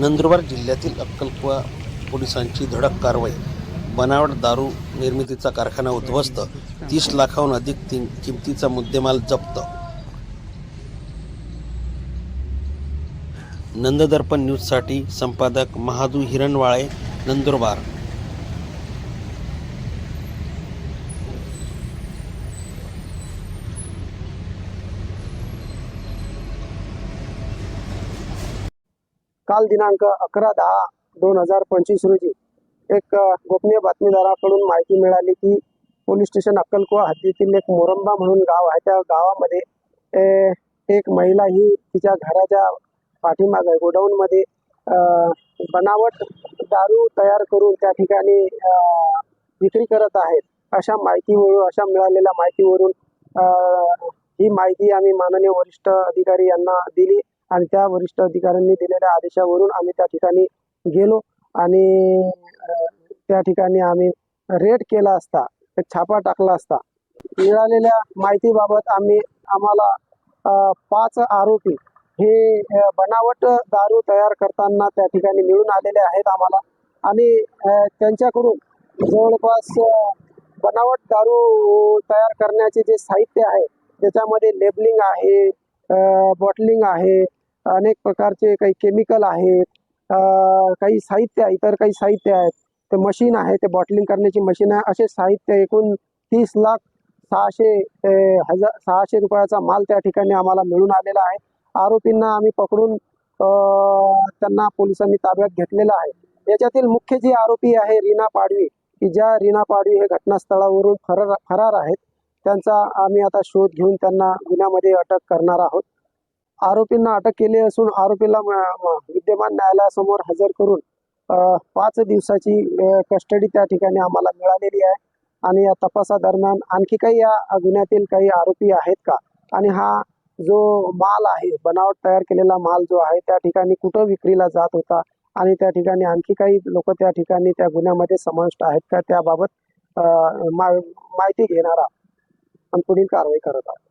नंदुरबार जिल्ह्यातील अक्कलकुवा पोलिसांची धडक कारवाई. बनावट दारू निर्मितीचा कारखाना उद्ध्वस्त. तीस लाखाहून अधिक ति- किमतीचा मुद्देमाल जप्त. नंददर्पण न्यूजसाठी संपादक महादू हिरणवाळे नंदुरबार. काल दिनांक अकरा दहा दोन हजार पंचवीस रोजी एक गोपनीय बातमीदाराकडून माहिती मिळाली की पोलीस स्टेशन अक्कलकुवा हद्दीतील एक मोरंबा म्हणून गाव आहे. त्या गावामध्ये एक महिला ही तिच्या घराच्या पाठीमागे गोडाऊनमध्ये बनावट दारू तयार करून त्या ठिकाणी विक्री करत आहेत अशा माहितीवरून अशा मिळालेल्या माहितीवरून ही माहिती आम्ही माननीय वरिष्ठ अधिकारी यांना दिली. आणि त्या वरिष्ठ अधिकाऱ्यांनी दिलेल्या आदेशावरून आम्ही त्या ठिकाणी गेलो आणि त्या ठिकाणी आम्ही रेड केला असता छापा टाकला असता. मिळालेल्या माहितीबाबत आम्ही आम्हाला पाच आरोपी हे बनावट दारू तयार करताना त्या ठिकाणी मिळून आलेले आहेत आम्हाला आणि त्यांच्याकडून जवळपास बनावट दारू तयार करण्याचे जे साहित्य आहे त्याच्यामध्ये लेबलिंग आहे बॉटलिंग आहे अनेक प्रकारचे काही केमिकल आहेत काही साहित्य आहे इतर काही साहित्य आहेत. ते मशीन आहे ते बॉटलिंग करण्याची मशीन आहे. असे साहित्य एकूण तीस लाख सहाशे हजार सहाशे रुपयाचा माल त्या ठिकाणी आम्हाला मिळून आलेला आहे. आरोपींना आम्ही पकडून त्यांना पोलिसांनी ताब्यात घेतलेला आहे. याच्यातील मुख्य जी आरोपी आहे रीना पाडवी की ज्या रीना पाडवी हे घटनास्थळावरून फरार फरार आहेत त्यांचा आम्ही आता शोध घेऊन त्यांना गुन्ह्यामध्ये अटक करणार आहोत. आरोपींना अटक केली असून आरोपीला विद्यमान न्यायालयासमोर हजर करून पाच दिवसाची कस्टडी त्या ठिकाणी आम्हाला मिळालेली आहे. आणि या तपासादरम्यान आणखी काही या गुन्ह्यातील काही आरोपी आहेत का? आणि हा जो माल आहे बनावट तयार केलेला माल जो आहे त्या ठिकाणी कुठं विक्रीला जात होता? आणि त्या ठिकाणी आणखी काही लोक त्या ठिकाणी त्या गुन्ह्यामध्ये समाविष्ट आहेत का? त्याबाबत अ, माहिती घेणारा आणि पुढील कारवाई करत आहोत.